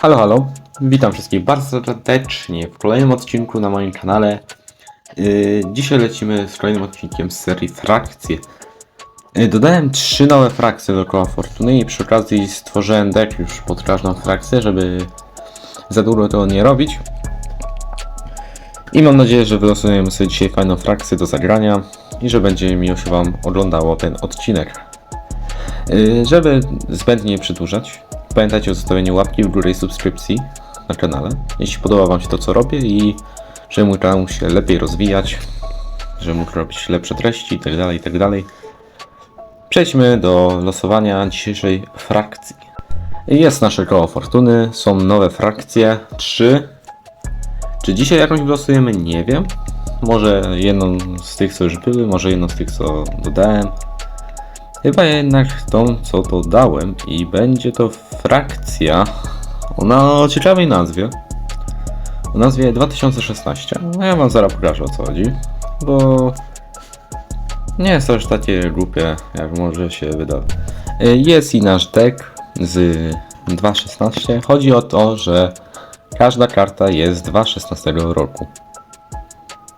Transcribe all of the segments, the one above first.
Halo, halo. Witam wszystkich bardzo serdecznie w kolejnym odcinku na moim kanale. Yy, dzisiaj lecimy z kolejnym odcinkiem z serii Frakcje. Yy, dodałem trzy nowe frakcje do koła Fortuny i przy okazji stworzyłem deck już pod każdą frakcję, żeby za długo to nie robić. I mam nadzieję, że wylosujemy sobie dzisiaj fajną frakcję do zagrania i że będzie miło się Wam oglądało ten odcinek. Yy, Żeby zbędnie nie przedłużać, pamiętajcie o zostawieniu łapki w górę i subskrypcji na kanale, jeśli podoba Wam się to, co robię i żeby mój kanał mógł się lepiej rozwijać, żeby mógł robić lepsze treści itd., itd. Przejdźmy do losowania dzisiejszej frakcji. Jest nasze koło fortuny, są nowe frakcje, trzy. Czy dzisiaj jakąś wylosujemy? Nie wiem. Może jedną z tych, co już były, może jedną z tych, co dodałem. Chyba jednak tą, co dodałem i będzie to frakcja o ciekawej nazwie. O nazwie 2016. No ja wam zaraz pokażę o co chodzi, bo nie jest to już takie głupie, jak może się wydawać. Y, Jest i nasz deck z 2.16. Chodzi o to, że każda karta jest z 2.16 roku.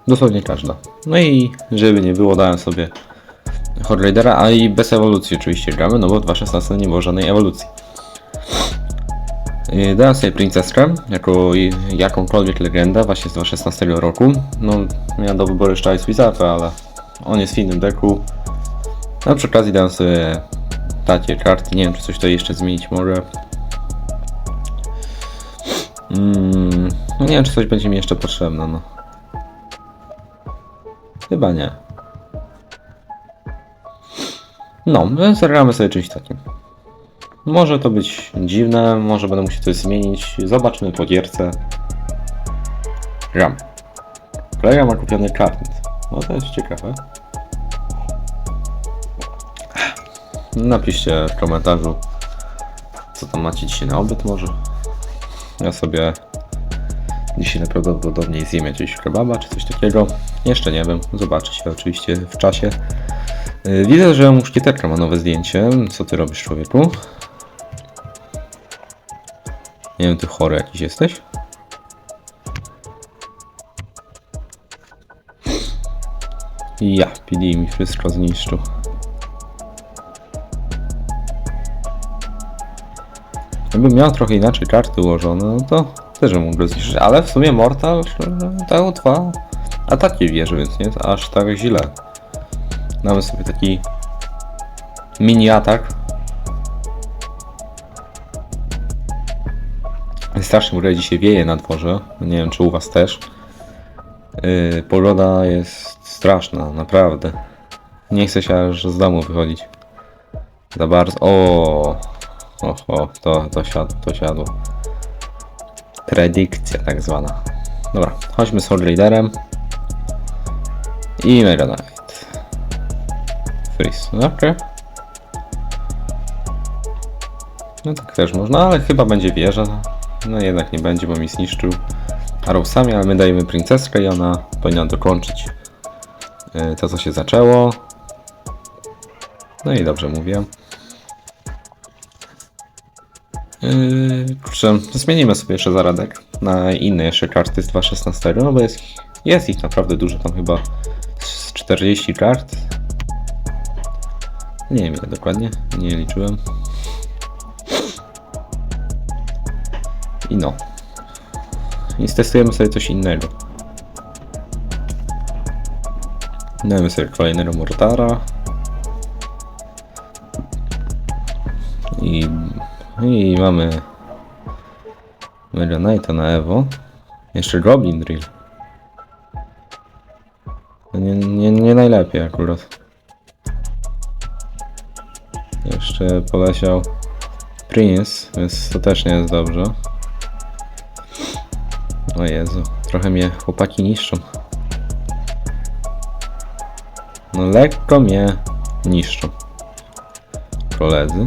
Dosłownie każda. No i żeby nie było, dałem sobie Horde Raidera, a i bez ewolucji oczywiście gramy, no bo w 2.16 nie było żadnej ewolucji. Yy, Dałem sobie Princesskę, jako jakąkolwiek legendę, właśnie z 2016 roku. No, miałem do wyboru jeszcze Ice Wizarda, ale on jest w innym deku. A przy okazji dałem sobie takie karty, nie wiem czy coś to jeszcze zmienić mogę. Mm, no nie wiem czy coś będzie mi jeszcze potrzebne, no. Chyba nie. No, więc zagramy sobie czymś takim. Może to być dziwne, może będę musiał coś zmienić. Zobaczmy po gierce. Gram. Kolega ma kupiony karnet. No to jest ciekawe. Napiszcie w komentarzu, co tam macie dzisiaj na obiad może. Ja sobie dzisiaj najprawdopodobniej zjem jakiegoś kebaba czy coś takiego. Jeszcze nie wiem, zobaczy się oczywiście w czasie. Y, Widzę, że muszkieterka ma nowe zdjęcie. Co ty robisz, człowieku? Nie wiem, ty chory jakiś jesteś? Ja, PD mi wszystko zniszczył. Gdybym miał trochę inaczej karty ułożone, no to też bym mógł zniszczyć. Ale w sumie Mortal dał dwa ataki wieży, więc nie jest aż tak źle. Damy sobie taki mini atak. Strasznie w ogóle dzisiaj wieje na dworze. Nie wiem, czy u was też. Yy, pogoda jest straszna, naprawdę. Nie chce się aż z domu wychodzić. Za bardzo. O, o, o to, to siadło, to siadło. Predykcja tak zwana. Dobra, chodźmy z Horde. I Mega Knight. Freeze, no okej. No tak też można, ale chyba będzie wieża. No jednak nie będzie, bo mi zniszczył Arrowsami, ale my dajemy princeskę i ona powinna dokończyć y, to, co się zaczęło. No i dobrze mówię. Yy, kurczę, zmienimy sobie jeszcze zaradek na inne jeszcze karty z 2.16, no bo jest, jest ich naprawdę dużo, tam chyba z 40 kart. Nie wiem ile dokładnie, nie liczyłem. I no. I stestujemy sobie coś innego. Dajmy sobie kolejnego Mortara. I, I mamy Mega Knighta na Evo. Jeszcze Goblin Drill. Nie, nie, nie najlepiej akurat. Jeszcze poleciał Prince, więc to też nie jest dobrze. O Jezu, trochę mnie chłopaki niszczą. No lekko mnie niszczą. Koledzy.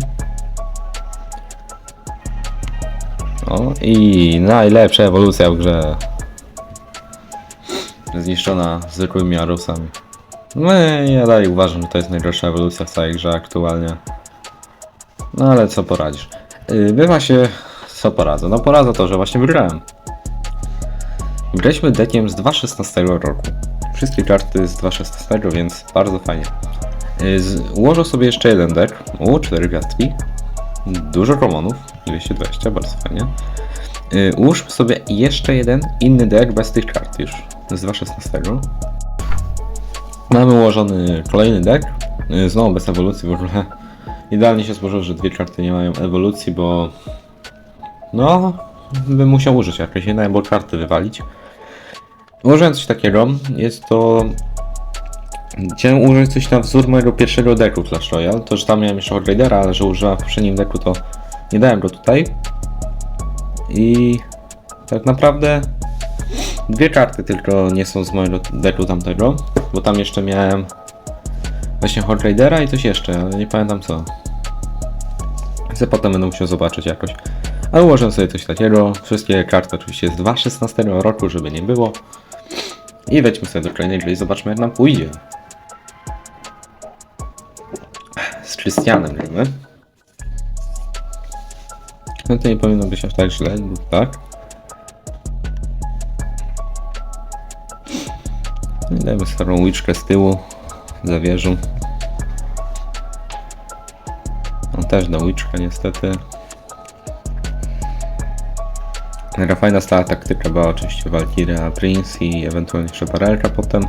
O i najlepsza ewolucja w grze. Zniszczona zwykłymi arusami. No ja dalej uważam, że to jest najgorsza ewolucja w całej grze aktualnie. No ale co poradzisz. Yy, Bywa się Co poradza? No poradza to, że właśnie wygrałem. Graliśmy deckiem z 2.16 roku. Wszystkie karty z 2.16, więc bardzo fajnie. Y, ułożę sobie jeszcze jeden deck. O, 4 gwiazdki. Dużo komonów. 220, bardzo fajnie. Y, Ułóżmy sobie jeszcze jeden inny deck bez tych kart już. Z 2.16. Mamy ułożony kolejny deck. Y, Znowu bez ewolucji w ogóle. Idealnie się złożyło, że dwie karty nie mają ewolucji, bo... No, bym musiał użyć jakiejś jednej, bo karty wywalić. Użyłem coś takiego. Jest to... Chciałem użyć coś na wzór mojego pierwszego decku Clash Royale. To, że tam miałem jeszcze Horde Raidera, ale że użyłem w poprzednim decku, to nie dałem go tutaj. I tak naprawdę dwie karty tylko nie są z mojego decku tamtego, bo tam jeszcze miałem właśnie Horde Raidera i coś jeszcze, ale nie pamiętam co. Więc potem będę musiał zobaczyć jakoś. Ale ułożę sobie coś takiego. Wszystkie karty oczywiście z 2.16 roku, żeby nie było. I wejdźmy sobie do gry i zobaczmy jak nam pójdzie. Z Christianem gramy. No to nie powinno być aż tak źle, lub tak. Dajmy starą łyczkę z tyłu, za też da łyczkę niestety. Taka fajna stała taktyka była oczywiście Valkyria, Prince i ewentualnie jeszcze Parelka potem.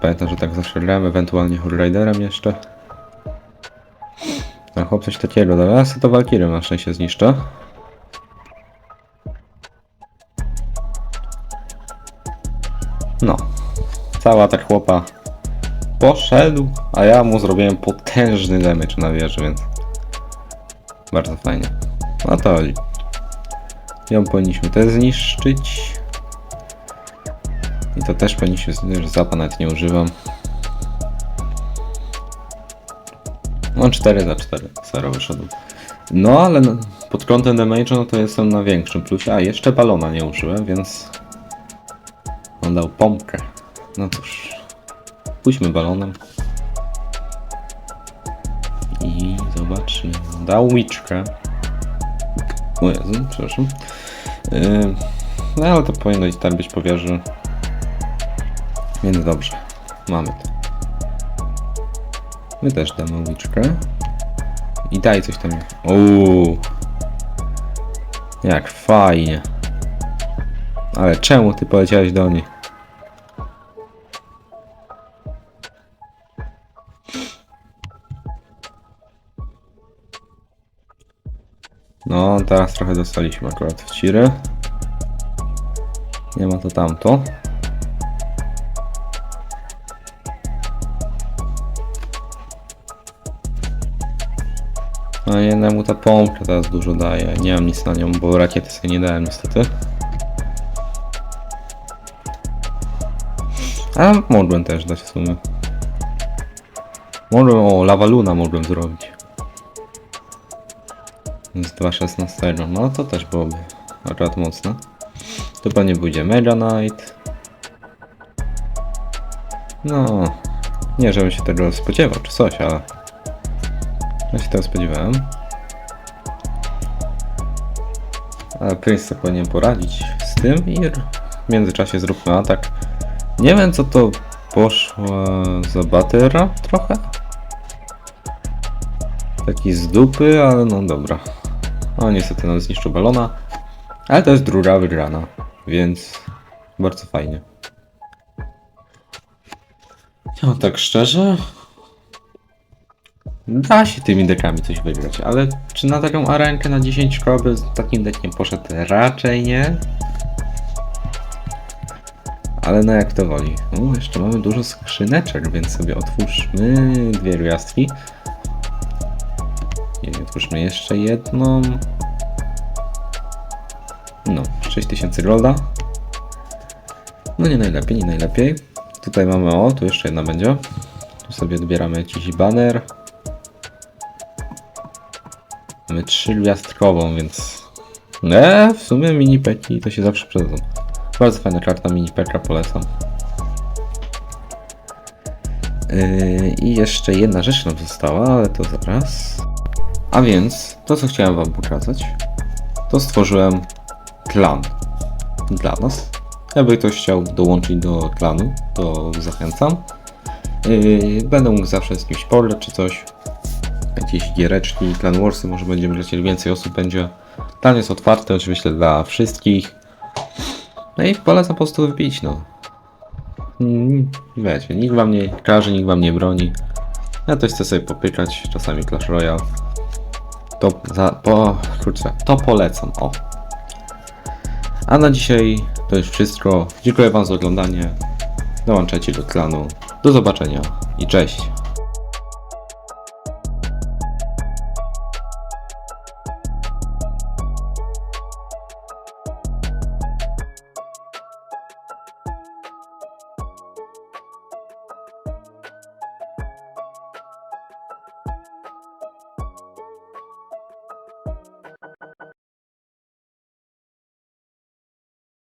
Pamiętam, że tak zawsze grałem, ewentualnie Horde Raiderem jeszcze. A chłop coś takiego, ja sobie to Valkyrię na szczęście zniszczę. No. Cała ta chłopa poszedł, a ja mu zrobiłem potężny damage na wieży, więc bardzo fajnie. No to. Ją powinniśmy też zniszczyć. I to też powinniśmy zniszczyć, zapa nawet nie używam. No 4 za 4, zero wyszedł. No ale pod kątem damage'a no to jestem na większym plusie. A jeszcze balona nie użyłem, więc on dał pompkę. No cóż, pójdźmy balonem. I zobaczmy. Dał łyczkę. O Jezu, przepraszam. Yy, no ale to powinno i tak być po wieży. Więc dobrze. Mamy to. My też damy uliczkę. I daj coś tam. Uuu. Jak fajnie. Ale czemu ty poleciałeś do niej? No, teraz trochę dostaliśmy akurat w ciry. Nie ma to tamto. A jednemu ta pompka teraz dużo daje. Nie mam nic na nią, bo rakiety sobie nie dałem niestety. A mogłem też dać w sumie. Mogłem, o, lawa luna mogłem zrobić. Z 2.16, no to też byłoby akurat mocne. Tu pewnie pójdzie Mega Knight. No, nie żebym się tego spodziewał czy coś, ale ja się tego spodziewałem. Ale Prince powinien poradzić z tym i w międzyczasie zróbmy atak. Nie wiem co to poszło za batera trochę. Taki z dupy, ale no dobra. O niestety nam zniszczył balona. Ale to jest druga wygrana, więc bardzo fajnie. No tak szczerze, da się tymi dekami coś wygrać, ale czy na taką arenkę na 10 koły z takim dekiem poszedł? Raczej nie. Ale no jak to woli. U, jeszcze mamy dużo skrzyneczek, więc sobie otwórzmy dwie gwiazdki. I otwórzmy jeszcze jedną. No, 6000 golda. No nie najlepiej, nie najlepiej. Tutaj mamy, o, tu jeszcze jedna będzie. Tu sobie odbieramy jakiś baner. Mamy trzy gwiazdkową, więc... Ne, w sumie mini peki to się zawsze przydadzą. Bardzo fajna karta mini peka, polecam. Yy, I jeszcze jedna rzecz nam została, ale to zaraz. A więc to, co chciałem Wam pokazać, to stworzyłem klan dla nas. Jakby ktoś chciał dołączyć do klanu, to zachęcam. Yy, będę mógł zawsze z kimś pograć czy coś. Jakieś giereczki, Clan Warsy, może będziemy lecieli więcej osób będzie. Plan jest otwarty oczywiście dla wszystkich. No i polecam po prostu wbić, no. Mm, Wiecie, nikt wam nie każe, nikt wam nie broni. Ja też chcę sobie popykać, czasami Clash Royale. To, za, po, kurczę, to polecam, o. A na dzisiaj to już wszystko. Dziękuję wam za oglądanie. Dołączajcie do klanu. Do zobaczenia i cześć.